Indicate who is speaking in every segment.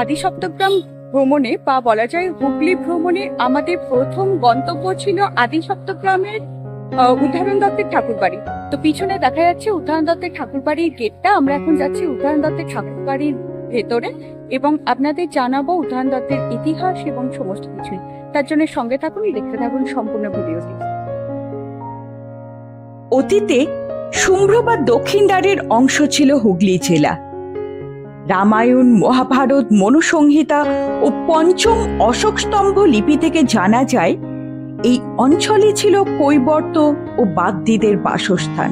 Speaker 1: আদি সপ্তগ্রাম ভ্রমণে বা বলা যায় হুগলি ভ্রমণে আমাদের প্রথম গন্তব্য ছিল আদি সপ্তগ্রামের উদাহরণ দত্তের ঠাকুরবাড়ি। তো পিছনে দেখা যাচ্ছে উদাহরণ দত্তের ঠাকুরবাড়ির গেটটা। আমরা এখন যাচ্ছি উদাহরণ দত্তের ঠাকুরবাড়ির ভেতরে এবং আপনাদের জানাব উদাহরণ দত্তের ইতিহাস এবং সমস্ত কিছুই। তার জন্য সঙ্গে থাকুন, দেখতে থাকুন সম্পূর্ণ ভিডিওটি।
Speaker 2: অতীতে শুভ্র বা দক্ষিণ দ্বারের অংশ ছিল হুগলি জেলা। রামায়ণ, মহাভারত, মনুসংহিতা ও পঞ্চম অশোক স্তম্ভ লিপি থেকে জানা যায়, এই অঞ্চলে ছিল কৈবর্ত ও বাগদিদের বাসস্থান।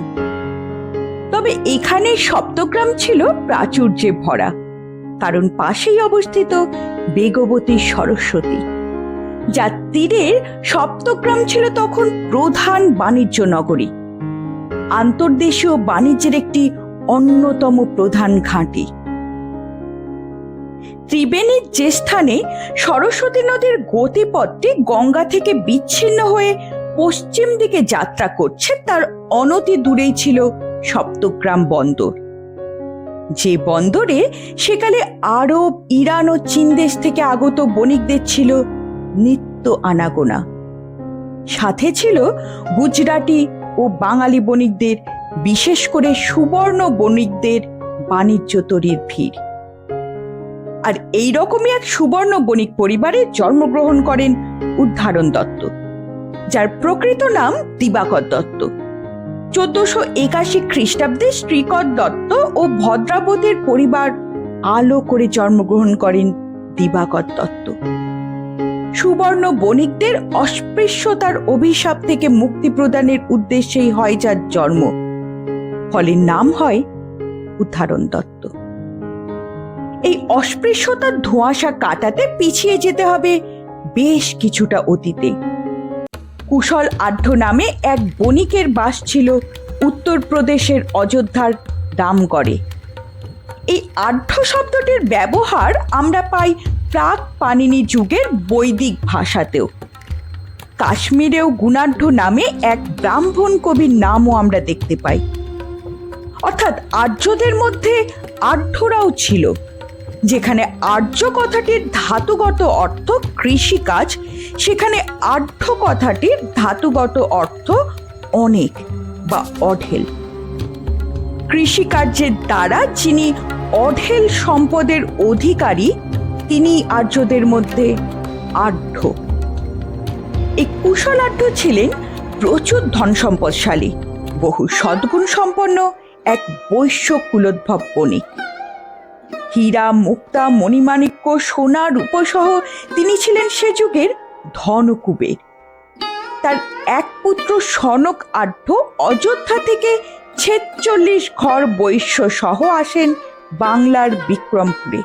Speaker 2: তবে এখানে সপ্তগ্রাম ছিল প্রাচুর্যে ভরা, কারণ পাশেই অবস্থিত বেগবতী সরস্বতী। যার তীরের সপ্তগ্রাম ছিল তখন প্রধান বাণিজ্য নগরী। আন্তর্দেশীয় বাণিজ্যের একটি অন্যতম প্রধান ঘাঁটি। ত্রিবেণীর যে স্থানে সরস্বতী নদীর গতিপথটি গঙ্গা থেকে বিচ্ছিন্ন হয়ে পশ্চিম দিকে যাত্রা করছে, তার অনতি দূরেই ছিল সপ্তগ্রাম বন্দর। যে বন্দরে সেকালে আরব, ইরান ও চীন দেশ থেকে আগত বণিকদের ছিল নিত্য আনাগোনা। সাথে ছিল গুজরাটি ও বাঙালি বণিকদের, বিশেষ করে সুবর্ণ বণিকদের বাণিজ্য তরীর ভিড়। আর এই রকমই এক সুবর্ণ বণিক পরিবারে জন্মগ্রহণ করেন উদ্ধারণ দত্ত, যার প্রকৃত নাম দিবাকর দত্ত। চোদ্দশো একাশি খ্রিস্টাব্দে শ্রীকর দত্ত ও ভদ্রাবতীর পরিবার আলো করে জন্মগ্রহণ করেন দিবাকর দত্ত। সুবর্ণ বণিকদের অস্পৃশ্যতার অভিশাপ থেকে মুক্তি প্রদানের উদ্দেশ্যেই হয় যার জন্ম। ফলে নাম হয় উদ্ধারণ দত্ত। এই অস্পৃশ্যতার ধোঁয়াশা কাটাতে পিছিয়ে যেতে হবে বেশ কিছুটা অতীতে। কুশল আঢ্য নামে এক বণিকের বাস ছিল উত্তরপ্রদেশের অযোধ্যার রামগড়ে এই আঢ্য শব্দটির ব্যবহার আমরা পাই প্রাক পানিনি যুগের বৈদিক ভাষাতেও। কাশ্মীরেও গুণাঢ্য নামে এক ব্রাহ্মণ কবির নামও আমরা দেখতে পাই। অর্থাৎ আর্যদের মধ্যে আঢ্যরাও ছিল। যেখানে আর্য কথাটির ধাতুগত অর্থ কৃষিকাজ, সেখানে আঢ্য কথাটির ধাতুগত অর্থ অনেক বা অঢেল। কৃষিকার্যের দ্বারা যিনি অঢেল সম্পদের অধিকারী, তিনি আর্যদের মধ্যে আঢ্য এই কুশলাঢ্য ছিলেন প্রচুর ধন সম্পদশালী বহু সদ্গুণ সম্পন্ন, এক বৈশ্য কুলোদ্ভব বণিক। হীরা, মুক্তা, মণিমাণিক্য, সোনা, রূপসহ তিনি ছিলেন সে যুগের ধনকুবের। তার এক পুত্র সনক আঢ্য অযোধ্যা থেকে ছেচল্লিশ ঘর বৈশ্য সহ আসেন বাংলার বিক্রমপুরে।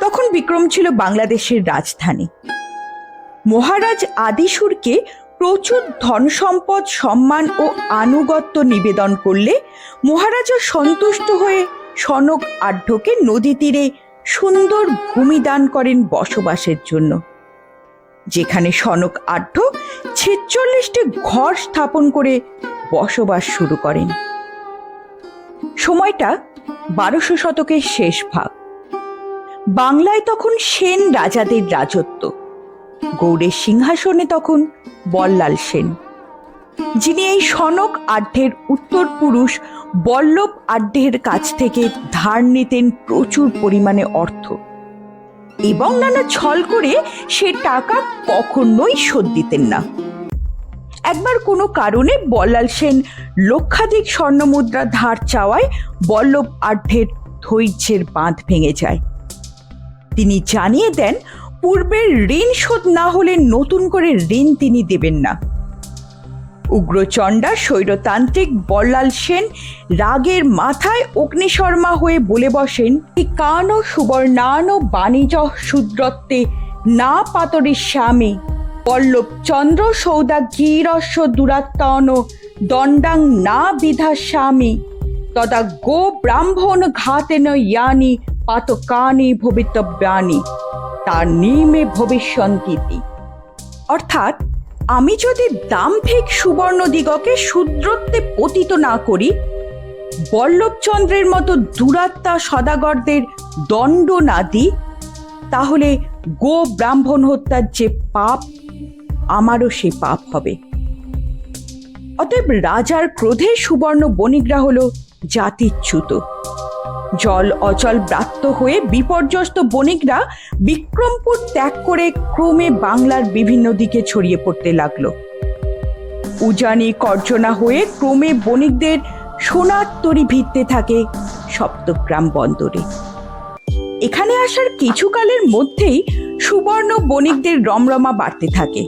Speaker 2: তখন বিক্রম ছিল বাংলাদেশের রাজধানী। মহারাজ আদিসুরকে প্রচুর ধন সম্পদ সম্মান ও আনুগত্য নিবেদন করলে মহারাজা সন্তুষ্ট হয়ে সনক আঢ্যকে নদী তীরে সুন্দর ভূমি দান করেন বসবাসের জন্য। যেখানে সনক আঢ্য ছেচল্লিশটি ঘর স্থাপন করে বসবাস শুরু করেন। সময়টা বারোশো শতকের শেষ ভাগ। বাংলায় তখন সেন রাজাদের রাজত্ব। গৌড়ের সিংহাসনে তখন বল্লাল সেন। যিনি এই সনক আঢ্যের উত্তর পুরুষ বল্লভ আঢ্যের কাছ থেকে ধার নিতেন প্রচুর পরিমাণে অর্থ। এবং নানা ছল করে সে টাকা কখনোই শোধ দিতেন না। একবার কোনো কারণে বল্লাল সেন লক্ষাধিক স্বর্ণমুদ্রা ধার চাওয়ায় বল্লভ আঢ্যের ধৈর্যের বাঁধ ভেঙে যায়। তিনি জানিয়ে দেন, পূর্বের ঋণ শোধ না হলে নতুন করে ঋণ তিনি দেবেন না। উগ্রচণ্ডা, স্বৈরতান্ত্রিক বল্লাল সেন রাগের মাথায় অগ্নিশর্মা হয়ে বলে বসেন কান সুবর্ণান বাণিজ শূদ্রত্বে না পাতরি স্বামী। পল্লব চন্দ্র সৌদা গিরস্য দুরাত্তন দণ্ডাং না বিধা স্বামী। তদা গো ব্রাহ্মণ ঘাতেন ইয়ানি পাতকানি ভবিতব্যানি। তার নিমে ভবিষ্যন্তীতি। অর্থাৎ আমি যদি দাম্ভিক সুবর্ণ দিগকে শূদ্রত্বে পতিত না করি, বল্লভচন্দ্রের মতো দুরাত্মা সদাগরদের দণ্ড না দিই, তাহলে গো ব্রাহ্মণ হত্যার যে পাপ, আমারও সে পাপ হবে। অতএব রাজার ক্রোধে সুবর্ণ বণিকরা হল জাতিচ্যুত। জল অচল ব্রাত্য হয়ে বিপর্যস্ত বণিকরা বিক্রমপুর ত্যাগ করে ক্রমে বাংলার বিভিন্ন দিকে ছড়িয়ে পড়তে লাগল। উজানি কর্জনা হয়ে ক্রমে বণিকদের সোনার তরি ভিত্তে থাকে সপ্তগ্রাম বন্দরে। এখানে আসার কিছুকালের মধ্যেই সুবর্ণ বণিকদের রমরমা বাড়তে থাকে।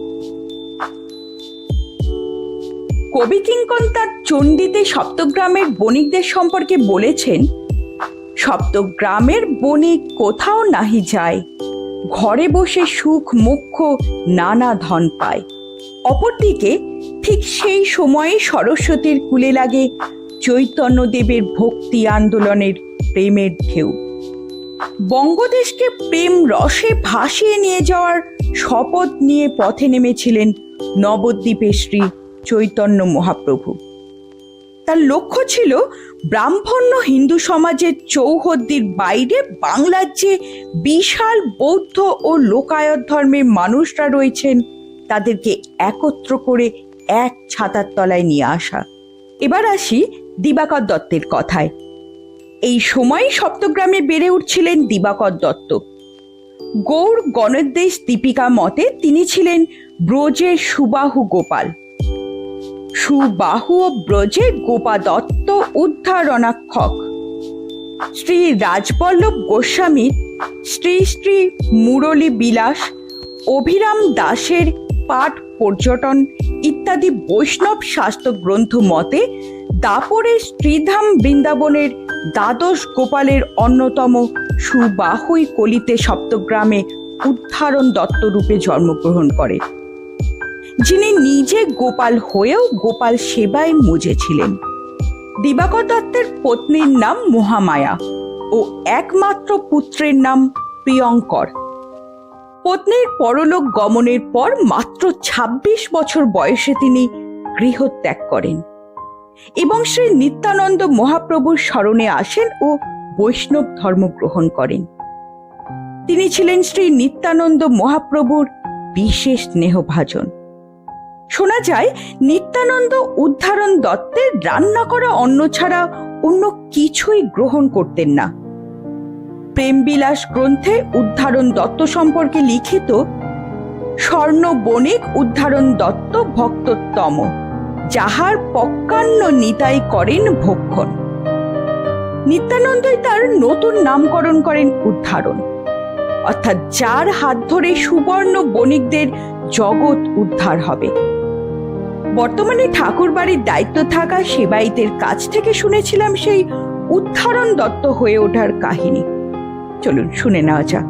Speaker 2: কবি কিঙ্কন তার চণ্ডীতে সপ্তগ্রামের বণিকদের সম্পর্কে বলেছেন সপ্তগ্রামের বনে কোথাও নাহি যায়। ঘরে বসে সুখ মুখ্য নানা ধন পায়। অপরদিকে ঠিক সেই সময়ে সরস্বতীর কুলে লাগে চৈতন্যদেবের ভক্তি আন্দোলনের প্রেমের ঢেউ। বঙ্গদেশকে প্রেম রসে ভাসিয়ে নিয়ে যাওয়ার শপথ নিয়ে পথে নেমেছিলেন নবদ্বীপের শ্রী চৈতন্য মহাপ্রভু। তার লক্ষ্য ছিল ব্রাহ্মণ্য হিন্দু সমাজের চৌহদ্দির বাইরে বাংলার যে বিশাল বৌদ্ধ ও লোকায়ত ধর্মের মানুষরা রয়েছেন, তাদেরকে একত্র করে এক ছাতার তলায় নিয়ে আসা। এবার আসি দিবাকর দত্তের কথায়। এই সময় সপ্তগ্রামে বেড়ে উঠছিলেন দিবাকর দত্ত। গৌর গণেশদেশ দীপিকা মতে তিনি ছিলেন ব্রজের সুবাহু গোপাল। সুবাহু ও ব্রজে গোপা দত্ত উদ্ধারণাক্ষক। শ্রী রাজবল্লভ গোস্বামীর শ্রী শ্রী মুরলী বিলাস, অভিরাম দাসের পাঠ পর্যটন ইত্যাদি বৈষ্ণব শাস্ত্র গ্রন্থ মতে দাপরের শ্রীধাম বৃন্দাবনের দ্বাদশ গোপালের অন্যতম সুবাহুই কলিতে সপ্তগ্রামে উদ্ধারণ দত্ত রূপে জন্মগ্রহণ করে। যিনি নিজে গোপাল হয়েও গোপাল সেবায় মজেছিলেন। দিবাকর দত্তের পত্নীর নাম মহামায়া ও একমাত্র পুত্রের নাম প্রিয়ঙ্কর। পত্নীর পরলোক গমনের পর মাত্র ২৬ বছর বয়সে তিনি গৃহত্যাগ করেন এবং শ্রী নিত্যানন্দ মহাপ্রভুর স্মরণে আসেন ও বৈষ্ণব ধর্ম গ্রহণ করেন। তিনি ছিলেন শ্রী নিত্যানন্দ মহাপ্রভুর বিশেষ স্নেহভাজন। শোনা যায়, নিত্যানন্দ উদ্ধারণ দত্তের রান্না করা অন্ন ছাড়া অন্য কিছুই গ্রহণ করতেন না। প্রেমবিলাস গ্রন্থে উদ্ধারণ দত্ত সম্পর্কে লিখিত, স্বর্ণ বণিক উদ্ধারণ দত্ত ভক্তোত্তম, যাহার পক্কান্ন নিতাই করেন ভক্ষণ। নিত্যানন্দই তার নতুন নামকরণ করেন উদ্ধারণ। অর্থাৎ যার হাত ধরে সুবর্ণ বণিকদের জগৎ উদ্ধার হবে। বর্তমানে ঠাকুর বাড়ির দায়িত্ব থাকা সেবাইতের কাছ থেকে শুনেছিলাম সেই উদ্ধারণ দত্ত হয়ে ওঠার কাহিনী। চলুন শুনে নেওয়া যাক।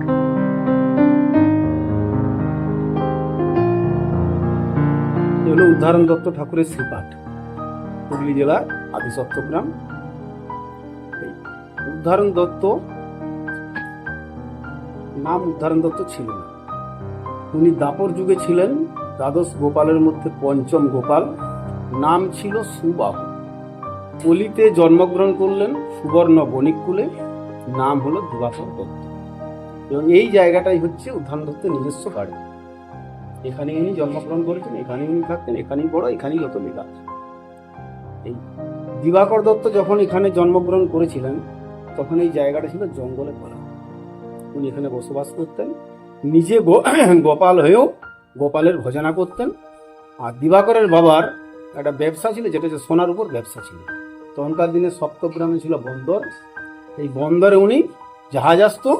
Speaker 3: হলো উদ্ধারণ দত্ত ঠাকুরের শ্রীপাঠ। হুগলি জেলার আদি সপ্তগ্রাম এই উদ্ধারণ দত্ত নাম উদ্ধারণ দত্ত ছিল না। উনি দাপর যুগে ছিলেন। দ্বাদশ গোপালের মধ্যে পঞ্চম গোপাল। নাম ছিল সুবাহু। কলিতে জন্মগ্রহণ করলেন সুবর্ণ বণিক বণিককুলে। নাম হলো দিবাকর দত্ত। এবং এই জায়গাটাই হচ্ছে উদ্ধারণ দত্তের নিজস্ব বাড়ি। এখানে উনি জন্মগ্রহণ করেছেন এখানে উনি থাকতেন, এখানেই বড়, এখানেই যত আছে। এই দিবাকর দত্ত যখন এখানে জন্মগ্রহণ করেছিলেন, তখন এই জায়গাটা ছিল জঙ্গলে ভরা উনি এখানে বসবাস করতেন। নিজে গোপাল হয়েও গোপালের ভজনা করতেন আর দিবাকরের বাবার একটা ব্যবসা ছিল, যেটা হচ্ছে সোনার উপর ব্যবসা ছিল। তখনকার দিনে সপ্তগ্রামে ছিল বন্দর। এই বন্দরে উনি জাহাজ আসতো,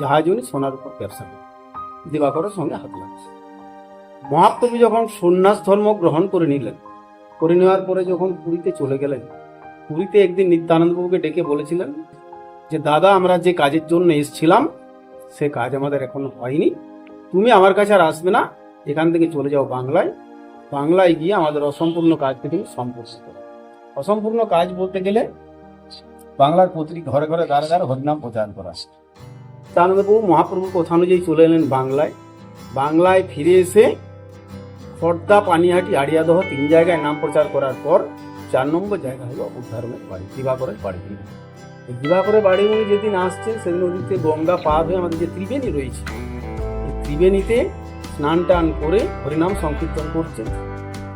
Speaker 3: জাহাজে উনি সোনার উপর ব্যবসা করতেন। দিবাকরের সঙ্গে হাত লাগছে মহাপ্রভু যখন সন্ন্যাস ধর্ম গ্রহণ করে নিলেন, করে নেওয়ার পরে যখন পুরীতে চলে গেলেন, পুরীতে একদিন নিত্যানন্দবাবুকে ডেকে বলেছিলেন যে, দাদা, আমরা যে কাজের জন্য এসেছিলাম, সে কাজ আমাদের এখনও হয়নি। তুমি আমার কাছে আর আসবে না এখান থেকে চলে যাও বাংলায়। বাংলায় গিয়ে আমাদের অসম্পূর্ণ কাজকে তুমি সম্পূর্ণ অসম্পূর্ণ কাজ বলতে গেলে বাংলার প্রতিটি ঘরে ঘরে দ্বারা দ্বারা হরিনাম প্রচার করা। নিত্যানন্দবাবু মহাপ্রভুর কথা অনুযায়ী চলে এলেন বাংলায়। বাংলায় ফিরে এসে খর্দা, পানিহাটি, আড়িয়াদহ তিন জায়গায় নাম প্রচার করার পর চার নম্বর জায়গা হলো উদ্ধারণের বাড়ি, দিবাকরের বাড়ি। এই দিবাকরের বাড়ি উনি যেদিন আসছেন সেদিন ওদিকে গঙ্গা পার হয়ে আমাদের যে ত্রিবেণী রয়েছে ত্রিবেণীতে স্নান টান করে হরিনাম সংকীর্তন করছেন।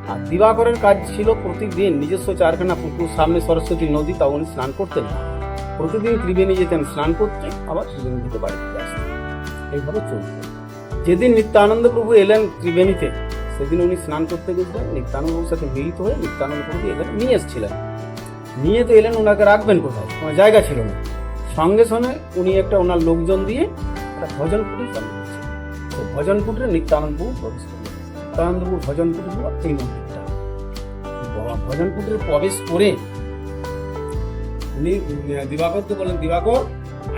Speaker 3: আর দিবাকরের কাজ ছিল প্রতিদিন নিজস্ব চারখানা পুকুর, সামনে সরস্বতী নদী, তা উনি স্নান করতেন না। প্রতিদিন ত্রিবেণী যেতেন স্নান করতে, আবার ত্রিবেণী থেকে বাড়ি ফিরে আসতেন। এইভাবে চলত যেদিন নিত্যানন্দ প্রভু এলেন ত্রিবেণীতে, সেদিন উনি স্নান করতে গেছিলেন, নিত্যানন্দ প্রভুর সাথে মিলিত হয়ে নিত্যানন্দ প্রভু এলেন, নিয়ে এসেছিলেন। নিয়ে তো এলেন ওনাকে রাখবেন কোথায়? কোনো জায়গা ছিল না। সঙ্গে সঙ্গে উনি একটা ওনার লোকজন দিয়ে একটা ভজন কুটির চালু করেছেন তো ভজন কুটিরে নিত্যানন্দ প্রবেশ করলেন নিত্যানন্দ প্রভু ভজন কুটির হলো এই মন্দিরটা বাবা ভজন কুটিরে প্রবেশ করে উনি দিবাকরকে বলেন দিবাকর,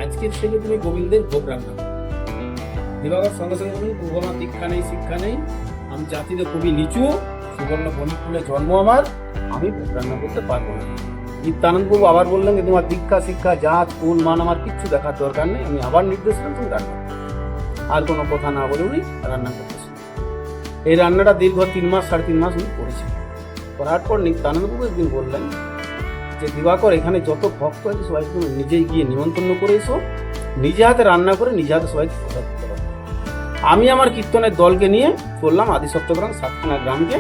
Speaker 3: আজকের থেকে তুমি গোবিন্দের ভোগ রান্না করো। দিবাকর সঙ্গে সঙ্গে বলেন আমার দীক্ষা নেই, শিক্ষা নেই। আমি জাতিতে খুবই নিচু, সুবর্ণ বণিকুলে জন্ম আমার, আমি ভোগ রান্না করতে পারব না। নিত্যানন্দ প্রভু আবার বললেন যে তোমার দীক্ষা, শিক্ষা, জাত কোন মান আমার কিচ্ছু দেখার দরকার নেই। আমি আবার নির্দেশ দিলাম, তুমি রান্না। আর কোনো কথা না বলে উনি রান্না করতেছেন। এই রান্নাটা দীর্ঘ তিন মাস, সাড়ে তিন মাস উনি করেছেন। করার পর নিত্যানন্দ প্রভু একদিন বললেন যে, দিবাকর, এখানে যত ভক্ত আছে সবাইকে তুমি নিজেই গিয়ে নিমন্ত্রণ করে এসো। নিজে হাতে রান্না করে নিজে হাতে সবাইকে প্রসাদ দিতে পারো। আমি আমার কীর্তনের দলকে নিয়ে চললাম আদি সপ্তগ্রাম সাতখানা গ্রামকে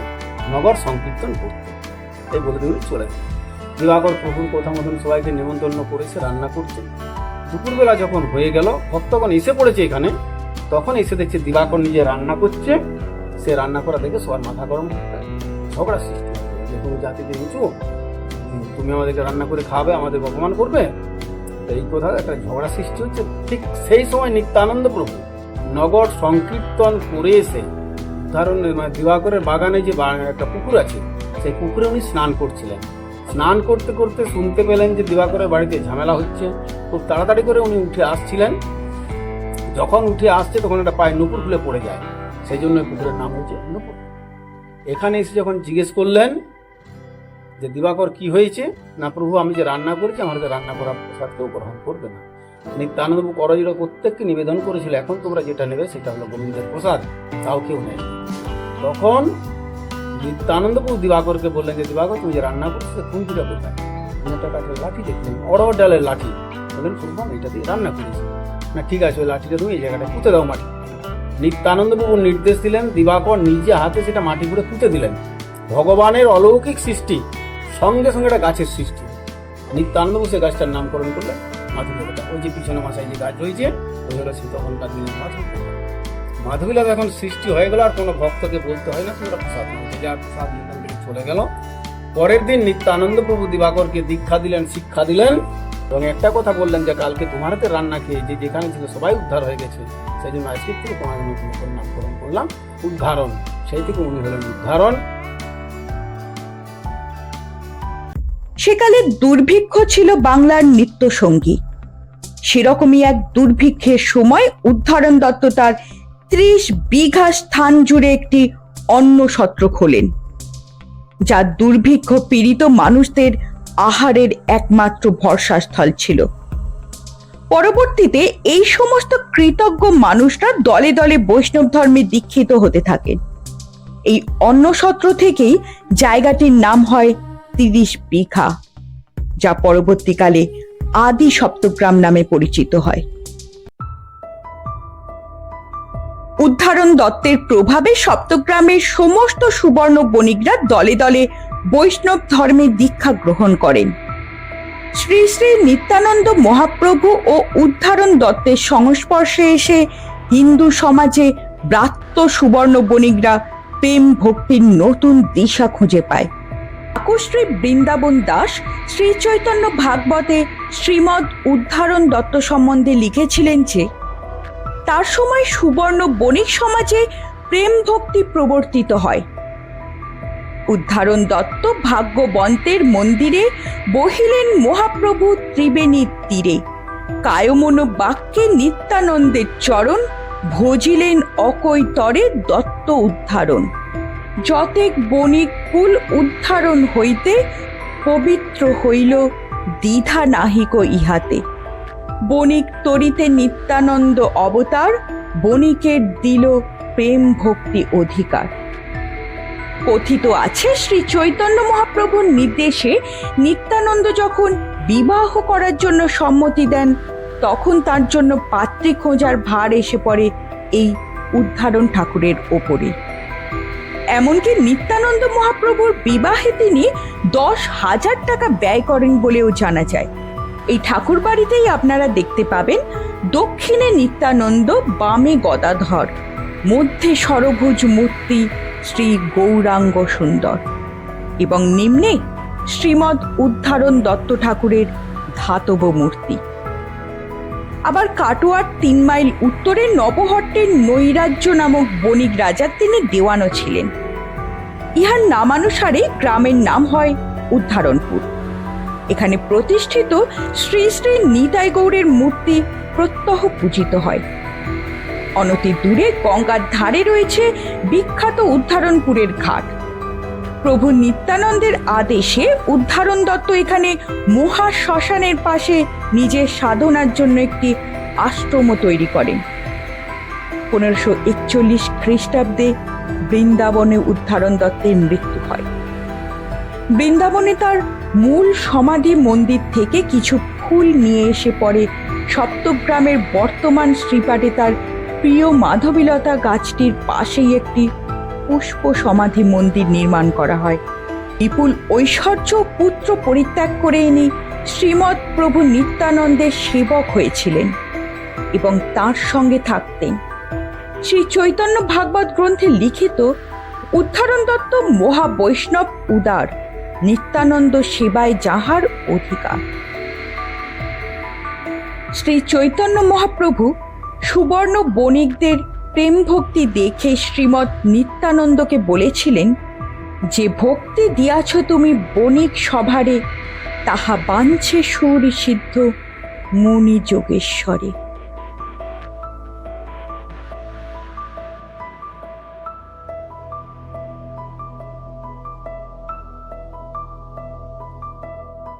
Speaker 3: নগর সংকীর্তন করতে। এই বলে উনি চলে গেলেন। দিবাকর প্রভুর কথা মতন সবাইকে নিমন্ত্রণ করেছে, রান্না করছে। দুপুরবেলা যখন হয়ে গেল, ভক্তগণ এসে পড়েছে এখানে। তখন এসে দেখছে দিবাকর নিজে রান্না করছে। সে রান্না করা দেখে সবার মাথা গরম ঝগড়া সৃষ্টি যে তুমি জাতিতে উম, তুমি আমাদেরকে রান্না করে খাওয়াবে আমাদের অপমান করবে। এই কথা একটা ঝগড়া সৃষ্টি হচ্ছে। ঠিক সেই সময় নিত্যানন্দ প্রভু নগর সংকীর্তন করে এসে ধরুন মানে দিবাকরের বাগানে যে একটা পুকুর আছে সেই পুকুরে উনি স্নান করছিলেন। স্নান করতে করতে শুনতে পেলেন যে দিবাকরের বাড়িতে ঝামেলা হচ্ছে। খুব তাড়াতাড়ি করে উনি উঠে আসছিলেন। যখন উঠে আসছে, তখন একটা পায়ে নুপুর খুলে পড়ে যায়। সেই জন্য পুকুরের নাম হয়েছে নুপুর। এখানে এসে যখন জিজ্ঞেস করলেন যে, দিবাকর, কি হয়েছে? না প্রভু, আমি যে রান্না করেছি, আমার রান্না করা প্রসাদ কেউ গ্রহণ করবে না। নিত্যানন্দবাবু করজোড়া প্রত্যেককে নিবেদন করেছিল, এখন তোমরা যেটা নেবে, সেটা হলো গোবিন্দের প্রসাদ, তাও কেউ নেই তখন নিত্যানন্দবাবু দিবাকরকে বললেন যে, দিবাকর, তুমি যে রান্না করছ, সে কুঞ্চিটা কোথায়? একটা কাঠের লাঠি দেখলেন অড় ডালের লাঠি। বললেন আমি এটা দিয়ে রান্না করেছি। না, ঠিক আছে, ওই লাঠিটা তুমি এই জায়গাটা পুঁতে দাও মাটি। নিত্যানন্দবাবু নির্দেশ দিলেন, দিবাকর নিজে হাতে সেটা মাটি করে পুঁতে দিলেন। ভগবানের অলৌকিক সৃষ্টি, সঙ্গে সঙ্গে একটা গাছের সৃষ্টি। নিত্যানন্দবাবু সে গাছটার নামকরণ করলেন মাধবীলতা ওই যে পিছনে মাসায় যে গাছ রয়েছে, ওই হলো সে তখনকার দিনের মাধবীলতা মাধবীলতা এখন সৃষ্টি হয়ে গেল, আর কোনো ভক্তকে বলতে হয় না তোমরা প্রসাদ যার প্রসাদ চলে গেল। পরের দিন নিত্যানন্দ প্রভু দিবাকরকে দীক্ষা দিলেন, শিক্ষা দিলেন এবং একটা কথা বললেন যে কালকে তোমার হাতে রান্না খেয়ে যে যেখানে ছিল সবাই উদ্ধার হয়ে গেছে। সেই জন্য আজকের থেকে তোমার নতুন করে নামকরণ করলাম। উদ্ধারণ, সেই থেকে উনি হলেন উদ্ধারণ।
Speaker 2: সেকালে দুর্ভিক্ষ ছিল বাংলার নিত্য সঙ্গী সেরকমই এক দুর্ভিক্ষের সময় উদ্ধারণ দত্ত তার ত্রিশ বিঘা স্থান জুড়ে একটি অন্ন সত্র খোলেন। যা দুর্ভিক্ষ পীড়িত মানুষদের আহারের একমাত্র ভরসাস্থল ছিল। পরবর্তীতে এই সমস্ত কৃতজ্ঞ মানুষরা দলে দলে বৈষ্ণব ধর্মে দীক্ষিত হতে থাকেন এই অন্য সত্র থেকেই জায়গাটির নাম হয় তিরিশ বিঘা, যা পরবর্তীকালে আদি সপ্তগ্রাম নামে পরিচিত হয়। উদ্ধারণ দত্তের প্রভাবে সপ্তগ্রামের সমস্ত সুবর্ণ বণিকরা দলে দলে বৈষ্ণব ধর্মে দীক্ষা গ্রহণ করেন। শ্রী শ্রী নিত্যানন্দ মহাপ্রভু ও উদ্ধারণ দত্তের সংস্পর্শে এসে হিন্দু সমাজে ব্রাত্য সুবর্ণ বণিকরা প্রেম ভক্তির নতুন দিশা খুঁজে পায়। ঠাকুরশ্রী বৃন্দাবন দাস শ্রী চৈতন্য ভাগবতে শ্রীমদ উদ্ধারণ দত্ত সম্বন্ধে লিখেছিলেন যে, তার সময় সুবর্ণ বণিক সমাজে প্রেম ভক্তি প্রবর্তিত হয়। উদ্ধারণ দত্ত ভাগ্যবন্তের মন্দিরে বহিলেন মহাপ্রভু ত্রিবেণীর তীরে। কায়মন বাক্যে নিত্যানন্দের চরণ, ভজিলেন অকৈতরে দত্ত উদ্ধারণ। যতেক বণিক কুল উদ্ধারণ হইতে, পবিত্র হইল দ্বিধা নাহিক ইহাতে। বণিক তরিতে নিত্যানন্দ অবতার, বণিকের দিল প্রেম ভক্তি অধিকার। কথিত আছে শ্রী চৈতন্য মহাপ্রভুর নির্দেশে নিত্যানন্দ যখন বিবাহ করার জন্য সম্মতি দেন, তখন তার জন্য পাত্রী খোঁজার ভার এসে পড়ে এই উদ্ধারণ ঠাকুরের ওপরে। এমনকি নিত্যানন্দ মহাপ্রভুর বিবাহে তিনি দশ হাজার টাকা ব্যয় করেন বলেও জানা যায়। এই ঠাকুর বাড়িতেই আপনারা দেখতে পাবেন দক্ষিণে নিত্যানন্দ, বামে গদাধর। মধ্যে সরভুজ মূর্তি শ্রী গৌরাঙ্গ সুন্দর এবং নিম্নে শ্রীমৎ উদ্ধারণ দত্ত ঠাকুরের ধাতব মূর্তি। আবার কাটোয়ার তিন মাইল উত্তরে নবহট্টের নৈরাজ্য নামক বণিক রাজার তিনি দেওয়ানও ছিলেন। ইহার নামানুসারে গ্রামের নাম হয় উদ্ধারণপুর। এখানে প্রতিষ্ঠিত শ্রী শ্রী নিতাই গৌড়ের মূর্তি প্রত্যহ পূজিত হয়। অনতি দূরে গঙ্গার ধারে রয়েছে বিখ্যাত উদ্ধারণপুরের ঘাট। প্রভু নিত্যানন্দের আদেশে উদ্ধারণ দত্ত এখানে মহা শ্মশানের পাশে নিজের সাধনার জন্য একটি আশ্রম তৈরি করেন। পনেরোশো একচল্লিশ খ্রিস্টাব্দে বৃন্দাবনে উদ্ধারণ দত্তের মৃত্যু হয়। বৃন্দাবনে তার মূল সমাধি মন্দির থেকে কিছু ফুল নিয়ে এসে পরে সপ্তগ্রামের বর্তমান শ্রীপাঠে তার প্রিয় মাধবীলতা গাছটির পাশেই একটি পুষ্প সমাধি মন্দির নির্মাণ করা হয়। বিপুল ঐশ্বর্য পুত্র পরিত্যাগ করে ইনি শ্রীমৎ প্রভু নিত্যানন্দের সেবক হয়েছিলেন এবং তার সঙ্গে থাকতেন। শ্রী চৈতন্য ভাগবত গ্রন্থে লিখিত উদ্ধারণ দত্ত মহা বৈষ্ণব উদার নিত্যানন্দ সেবায় যাহার অধিকার। শ্রী চৈতন্য মহাপ্রভু সুবর্ণ বণিকদের প্রেম ভক্তি দেখে শ্রীমৎ নিত্যানন্দকে বলেছিলেন, যে ভক্তি দিয়াছ তুমি বণিক সভারে, তাহা বাঞ্ছে সুর সিদ্ধ মুনি যোগেশ্বরে।